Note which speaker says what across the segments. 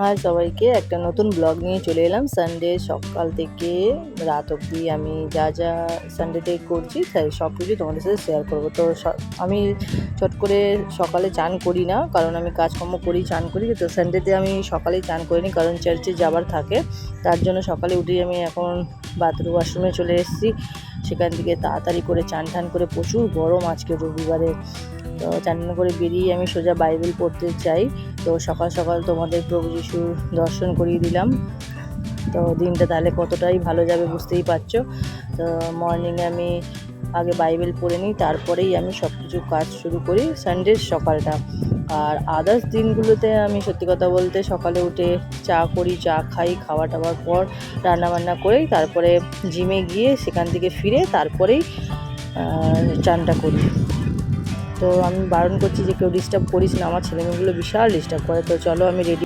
Speaker 1: High সবাইকে, একটা নতুন ব্লগ নিয়ে চলে এলাম। সানডে সকাল থেকে রাত অবধি আমি যা যা সানডেতে করছি তাই সব কিছু তোমাদের সাথে শেয়ার করব। তো আমি চট করে সকালে চান করি না, কারণ আমি কাজকর্ম করি, চান করি। তো সানডেতে আমি সকালেই চান করিনি, কারণ চার্চে যাবার থাকে। তার জন্য সকালে উঠেই আমি এখন বাথরুম ওয়াশরুমে চলে এসেছি। সেখান থেকে তাড়াতাড়ি করে চান টান করে প্রচুর গরম আজকে রবিবারে। তো চান করে বেরিয়ে আমি সোজা বাইবেল পড়তে চাই। তো সকাল সকাল তোমাদের প্রভু যিশুর দর্শন করিয়ে দিলাম। তো দিনটা তাহলে কতটাই ভালো যাবে বুঝতেই পারছ। তো মর্নিংয়ে আমি আগে বাইবেল পড়ে নিই, তারপরেই আমি সব কিছু কাজ শুরু করি সানডের সকালটা। আর আদার্স দিনগুলোতে আমি সত্যি কথা বলতে সকালে উঠে চা করি, চা খাই, খাওয়া টাওয়ার পর রান্নাবান্না করেই তারপরে জিমে গিয়ে সেখান থেকে ফিরে তারপরেই চানটা করি। তো আমি বারণ করছি যে কেউ ডিস্টার্ব করিস না, আমার ছেলেমেয়েগুলো বিশাল ডিস্টার্ব করে, তো চলো আমি রেডি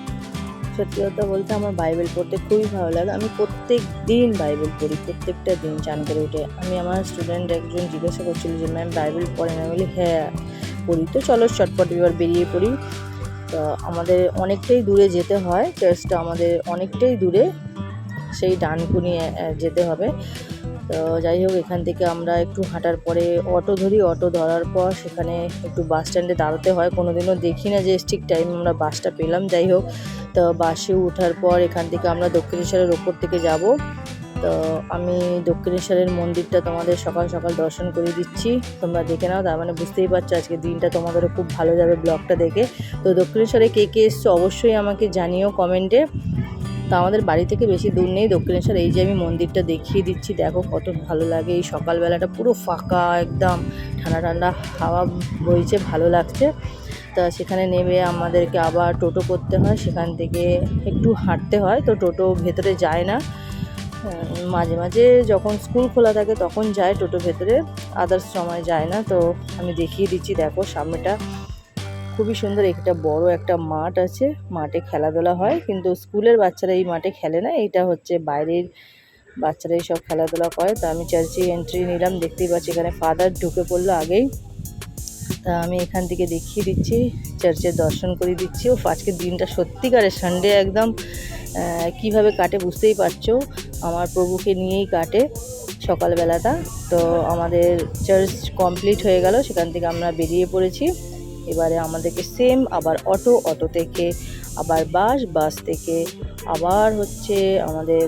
Speaker 1: সত্যি কথা বলতে আমার বাইবেল পড়তে খুবই ভালো লাগে। আমি প্রত্যেক দিন বাইবেল পড়ি, প্রত্যেকটা দিন চান করে উঠে। আমি আমার স্টুডেন্ট একজন জিজ্ঞাসা করছিল যে ম্যাম বাইবেল পড়েন আমি বলি হ্যাঁ পড়ি। তো চলো চটপট এবার বেরিয়ে পড়ি। তো আমাদের অনেকটাই দূরে যেতে হয় চার্চটা আমাদের অনেকটাই দূরে। সেই ডানকুনি যেতে হবে। তো যাই হোক, এখান থেকে আমরা একটু হাঁটার পরে অটো ধরি। অটো ধরার পর সেখানে একটু বাস স্ট্যান্ডে দাঁড়াতে হয়। কোনো দিনও দেখি না যে ঠিক টাইম আমরা বাসটা পেলাম। যাই হোক, তো বাসে ওঠার পর এখান থেকে আমরা দক্ষিণেশ্বরের ওপর থেকে যাব। তো আমি দক্ষিণেশ্বরের মন্দিরটা তোমাদের সকাল সকাল দর্শন করে দিচ্ছি। তোমরা দেখে নাও, তার মানে বুঝতেই পারছ আজকে দিনটা তোমাদেরও খুব ভালো যাবে ব্লগটা দেখে। তো দক্ষিণেশ্বরে কে কে এসছো অবশ্যই আমাকে জানিও কমেন্টে। তো আমাদের বাড়ি থেকে বেশি দূর নেই। দক্ষিণেশ্বর, এই যে আমি মন্দিরটা দেখিয়ে দিচ্ছি, দেখো কত ভালো লাগে। এই সকালবেলাটা পুরো ফাঁকা একদম। ঠান্ডা ঠান্ডা হাওয়া বইছে, ভালো লাগছে। তা সেখানে নেমে আমাদেরকে আবার টোটো করতে হয়। সেখান থেকে একটু হাঁটতে হয়, তো টোটো ভেতরে যায় না। মাঝে মাঝে যখন স্কুল খোলা থাকে তখন যায় টোটো ভেতরে। আদার্স সময় যায় না, তো আমি দেখিয়ে দিচ্ছি, দেখো সামনেটা। খুবই সুন্দর একটা বড় একটা মাঠ আছে। মাঠে খেলাধুলা হয়, কিন্তু স্কুলের বাচ্চারা এই মাঠে খেলে না। এটা হচ্ছে বাইরের বাচ্চারা সব খেলাধুলা করে। তা আমি চার্চে এন্ট্রি নিলাম, দেখতেই পাচ্ছি এখানে ফাদার ঢুকে পড়ল আগেই। তা আমি এখান থেকে দেখিয়ে দিচ্ছি চার্চের দর্শন করে দিচ্ছি। ও আজকের দিনটা সত্যিকারের সানডে একদম কীভাবে কাটে বুঝতেই পারছ? আমার প্রভুকে নিয়েই কাটে সকালবেলাটা। তো আমাদের চার্চ কমপ্লিট হয়ে গেল, সেখান থেকে আমরা বেরিয়ে পড়েছি। এবারে আমাদেরকে সেম আবার অটো অটো থেকে আবার বাস বাস থেকে আবার হচ্ছে আমাদের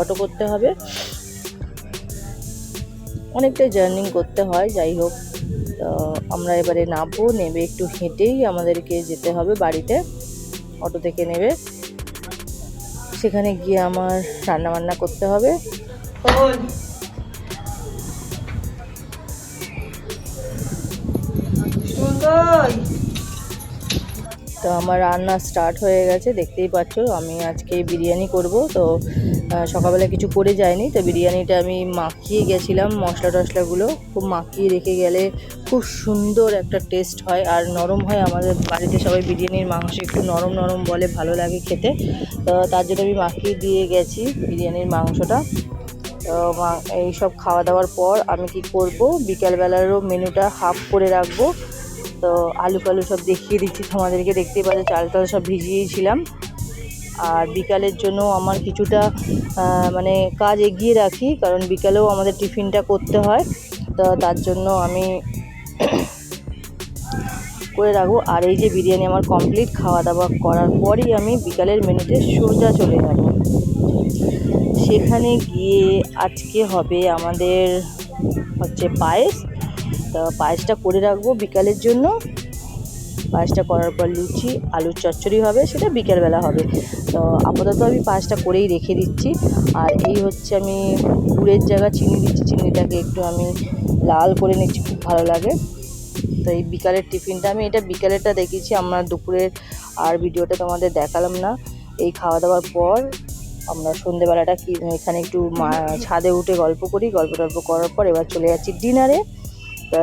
Speaker 1: অটো করতে হবে। অনেকটাই জার্নিং করতে হয়, যাই হোক। তো আমরা এবারে নামবো নেবে একটু হেঁটেই আমাদেরকে যেতে হবে বাড়িতে অটো থেকে নেবে সেখানে গিয়ে আমার রান্না বান্না করতে হবে। তো আমার রান্না স্টার্ট হয়ে গেছে, দেখতেই পাচ্ছো, আমি আজকে বিরিয়ানি করব। তো সকালবেলা কিছু করে যায়নি তো বিরিয়ানিটা আমি মাখিয়ে গেছিলাম মশলা টশলাগুলো খুব মাখিয়ে রেখে গেলে খুব সুন্দর একটা টেস্ট হয়, আর নরম হয় আমাদের বাড়িতে সবাই বিরিয়ানির মাংস একটু নরম নরম বলে, ভালো লাগে খেতে। তো, তার জন্য আমি মাখিয়ে দিয়ে গেছি বিরিয়ানির মাংসটা। তো, মা- এইসব খাওয়া দাওয়ার পর আমি কি করব, বিকালবেলারও মেনুটা হাফ করে রাখব। তো আলু ফালু সব দেখিয়ে দিচ্ছি, তোমাদেরকে দেখতেই পাচ্ছ, চাল টাল সব ভিজিয়েছিলাম আর বিকালের জন্য আমার কিছুটা মানে কাজ এগিয়ে রাখি, কারণ বিকালেও আমাদের টিফিনটা করতে হয়। তো তার জন্য আমি করে রাখব। আর এই যে বিরিয়ানি আমার কমপ্লিট খাওয়া দাওয়া করার পরই আমি বিকালের মেনুতে সোজা চলে যাব। সেখানে গিয়ে আজকে হবে আমাদের হচ্ছে পায়েস তো পায়েসটা করে রাখব বিকালের জন্য। পায়েসটা করার পর লুচি, আলুর চচ্চড়ি হবে, সেটা বিকেলবেলা হবে। তো আপাতত আমি পায়েসটা করেই রেখে দিচ্ছি। আর এই হচ্ছে আমি গুড়ের জায়গা চিনি দিচ্ছি, চিনিটাকে একটু আমি লাল করে নিচ্ছি, খুব ভালো লাগে। তো এই বিকালের টিফিনটা আমি এটা বিকালেরটা দেখেছি, আমরা দুপুরের আর ভিডিওটা তোমাদের দেখালাম না। এই খাওয়া দাওয়ার পর আমরা সন্ধেবেলাটা কি, এখানে একটু ছাদে উঠে গল্প করি গল্প টল্প করার পর এবার চলে যাচ্ছি ডিনারে।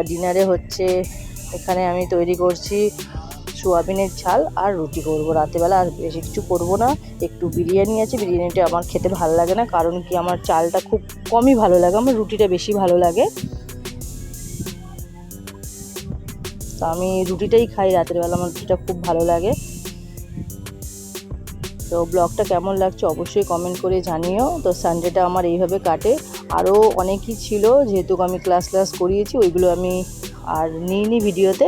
Speaker 1: ডিনারে হচ্ছে এখানে আমি তৈরি করছি সোয়াবিনের ঝাল আর রুটি করব। রাতেবেলা আর বেশি কিছু করব না। একটু বিরিয়ানি আছে, বিরিয়ানিটা আমার খেতে ভালো লাগে না, কারণ কি আমার চালটা খুব কমই ভালো লাগে, আমার রুটিটা বেশি ভালো লাগে। তো আমি রুটিটাই খাই, রাতের বেলা আমার রুটিটা খুব ভালো লাগে। তো ব্লগটা কেমন লাগছে অবশ্যই কমেন্ট করে জানিও। তো সানডেটা আমার এইভাবে কাটে। আরও অনেকই ছিল, যেহেতু আমি ক্লাস ক্লাস করিয়েছি, ওইগুলো আমি আর নিইনি ভিডিওতে।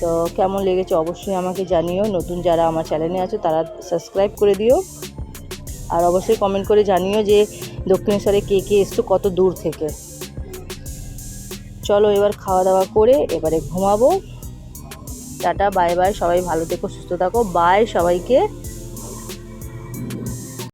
Speaker 1: তো কেমন লেগেছে অবশ্যই আমাকে জানিও। নতুন যারা আমার চ্যানেলে আছে, তারা সাবস্ক্রাইব করে দিও। আর অবশ্যই কমেন্ট করে জানিও যে দক্ষিণেশ্বরে কে কে এসছো, কত দূর থেকে। চলো এবার খাওয়া দাওয়া করে এবারে ঘুমাবো। টাটা বাই বাই সবাই ভালো থেকো, সুস্থ থাকো। বাই সবাইকে।